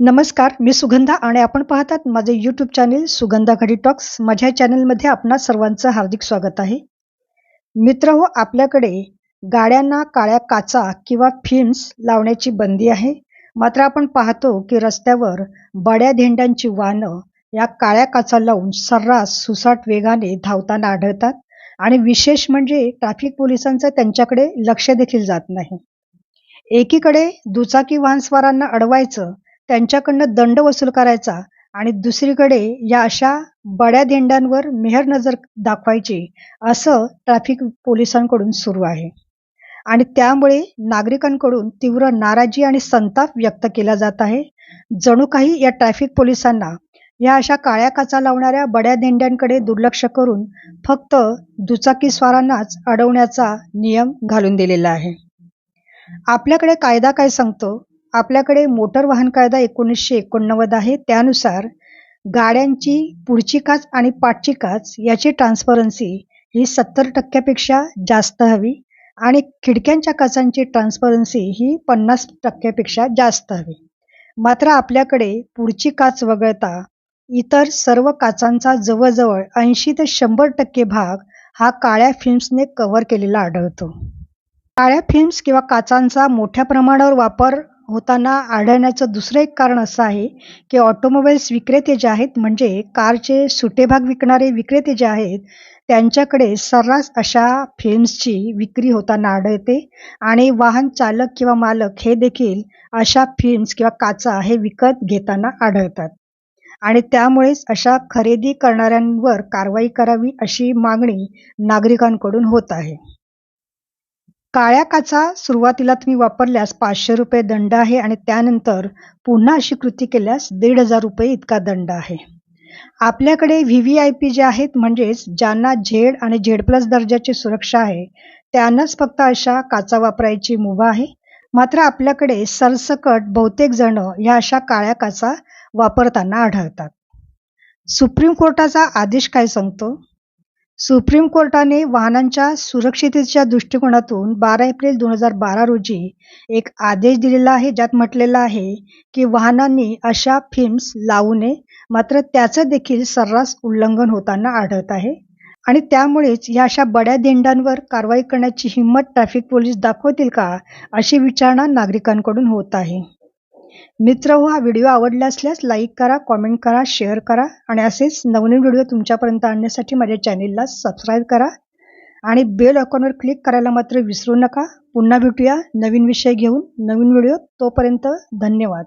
नमस्कार मी सुगंधा आणि आपण पाहतात माझे यूट्यूब चॅनेल सुगंधा घडी टॉक्स माझ्या चॅनलमध्ये आपणा सर्वांचं हार्दिक स्वागत आहे. मित्र हो आपल्याकडे गाड्यांना काळ्या काचा किंवा फिम्स लावण्याची बंदी आहे. मात्र आपण पाहतो की रस्त्यावर बड्या धेंड्यांची वाहनं या काळ्या काचा लावून सर्रास सुसाट वेगाने धावताना आढळतात आणि विशेष म्हणजे ट्रॅफिक पोलिसांचं त्यांच्याकडे लक्ष देखील जात नाही. एकीकडे दुचाकी वाहनस्वारांना अडवायचं त्यांच्याकडनं दंड वसूल करायचा आणि दुसरीकडे या अशा बड्या धेंड्यांवर मेहर नजर दाखवायची असं ट्रॅफिक पोलिसांकडून सुरू आहे. आणि त्यामुळे नागरिकांकडून तीव्र नाराजी आणि संताप व्यक्त केला जात आहे. जणू काही या ट्रॅफिक पोलिसांना या अशा काळ्या काचा लावणाऱ्या बड्या धेंड्यांकडे दुर्लक्ष करून फक्त दुचाकी स्वारांनाच अडवण्याचा नियम घालून दिलेला आहे. आपल्याकडे कायदा काय सांगतो? आपल्याकडे मोटर वाहन कायदा एकोणीसशे एकोणनव्वद आहे. त्यानुसार गाड्यांची पुढची काच आणि पाठची काच याची ट्रान्सपरन्सी ही सत्तर टक्क्यापेक्षा जास्त हवी आणि खिडक्यांच्या काचांची ट्रान्सपरन्सी ही पन्नास टक्क्यापेक्षा जास्त हवी. मात्र आपल्याकडे पुढची काच वगळता इतर सर्व काचांचा जवळजवळ ऐंशी ते शंभर टक्के भाग हा काळ्या फिल्म्सने कव्हर केलेला आढळतो. काळ्या फिल्म्स किंवा काचांचा मोठ्या प्रमाणावर वापर होताना आढळण्याचं दुसरं एक कारण असं आहे की ऑटोमोबाईल्स विक्रेते जे आहेत म्हणजे कारचे सुटे भाग विकणारे विक्रेते जे आहेत त्यांच्याकडे सर्रास अशा फिल्म्सची विक्री होताना आढळते आणि वाहन चालक किंवा मालक हे देखील अशा फिल्म्स किंवा काचा हे विकत घेताना आढळतात. आणि त्यामुळेच अशा खरेदी करणाऱ्यांवर कारवाई करावी अशी मागणी नागरिकांकडून होत आहे. काळ्या काचा सुरुवातीला तुम्ही वापरल्यास पाचशे रुपये दंड आहे आणि त्यानंतर पुन्हा अशी कृती केल्यास दीड हजार रुपये इतका दंड आहे. आपल्याकडे व्ही व्ही आय पी जे आहेत म्हणजेच ज्यांना झेड आणि झेड प्लस दर्जाची सुरक्षा आहे त्यांनाच फक्त अशा काचा वापरायची मुभा आहे. मात्र आपल्याकडे सरसकट बहुतेक जण ह्या अशा काळ्या काचा वापरताना आढळतात. सुप्रीम कोर्टाचा आदेश काय सांगतो? सुप्रीम कोर्टाने वाहनांच्या सुरक्षिततेच्या दृष्टिकोनातून बारा एप्रिल दोन हजार बारा रोजी एक आदेश दिलेला आहे ज्यात म्हटलेलं आहे की वाहनांनी अशा फिल्म्स लावू नये. मात्र त्याचं देखील सर्रास उल्लंघन होताना आढळत आहे. आणि त्यामुळेच या अशा बड्या देंडांवर कारवाई करण्याची हिंमत ट्रॅफिक पोलीस दाखवतील का अशी विचारणा नागरिकांकडून होत आहे. मित्र हो हा व्हिडिओ आवडला असल्यास लाईक करा कॉमेंट करा शेअर करा आणि असेच नवनवीन व्हिडिओ तुमच्यापर्यंत आणण्यासाठी माझ्या चॅनेलला सबस्क्राईब करा. आणि बेल अकाउंटवर क्लिक करायला मात्र विसरू नका. पुन्हा भेटूया नवीन विषय घेऊन. नवीन व्हिडिओ तोपर्यंत धन्यवाद.